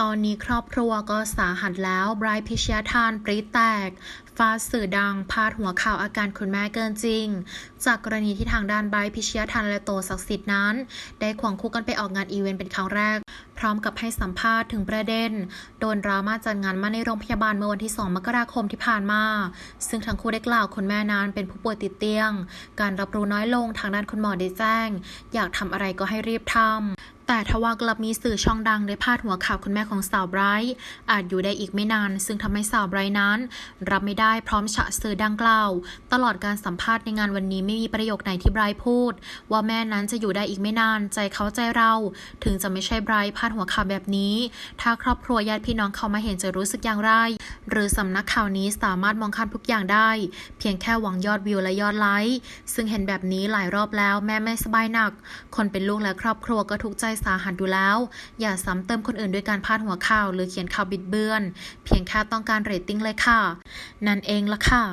ตอนนี้ครอบครัวก็สาหัสแล้วไบรท์พิชยาทานปรีแตกฟาดสื่อดัง พาดหัวข่าวอาการคุณแม่เกินจริง จากกรณีที่ทางด้านไบรท์พิชยาทานและโตศักดิ์สิทธิ์นั้น ได้ควงคู่กันไปออกงานอีเวนต์เป็นครั้งแรก พร้อมกับให้สัมภาษณ์ถึงประเด็น โดนดราม่าจัดงานมาในโรงพยาบาลเมื่อวันที่ 2 มกราคมที่ผ่านมา ซึ่งทั้งคู่ได้กล่าวคุณแม่นั้นเป็นผู้ป่วยติดเตียง การรับรู้น้อยลงทางด้านคุณหมอได้แจ้ง อยากทำอะไรก็ให้รีบทำ แต่ทว่ากลับมีสื่อช่องดังได้พาดหัวข่าวคุณแม่ของสาวไบรท์อาจอยู่ได้อีกไม่นาน ซึ่งทำให้สาวไบรท์นั้น รับไม่ได้พร้อมฉะสื่อดังกล่าว ตลอดการสัมภาษณ์ในงานวันนี้ไม่มีประโยคไหนที่ไบรท์พูด ว่าแม่นั้นจะอยู่ได้อีกไม่นาน ใจเขาใจเรา ถึงจะไม่ใช่ไบรท์พาดหัวข่าวแบบนี้ ถ้าครอบครัวญาติพี่น้องเขามาเห็นจะรู้สึกอย่างไร หรือสำนักข่าวนี้สามารถมองข้ามทุกอย่างได้ เพียงแค่หวังยอดวิวและยอดไลค์ซึ่งเห็นแบบนี้หลายรอบแล้วแม่ไม่สบายหนัก คนเป็นลูกและครอบครัวก็ทุกข์ใจสาหัสอยู่แล้ว อย่าซ้ำเติมคนอื่นด้วยการพาดหัวข่าวหรือเขียนข่าวบิดเบือน เพียงแค่ต้องการเรตติ้งเลยค่ะ นั่นเองละค่ะ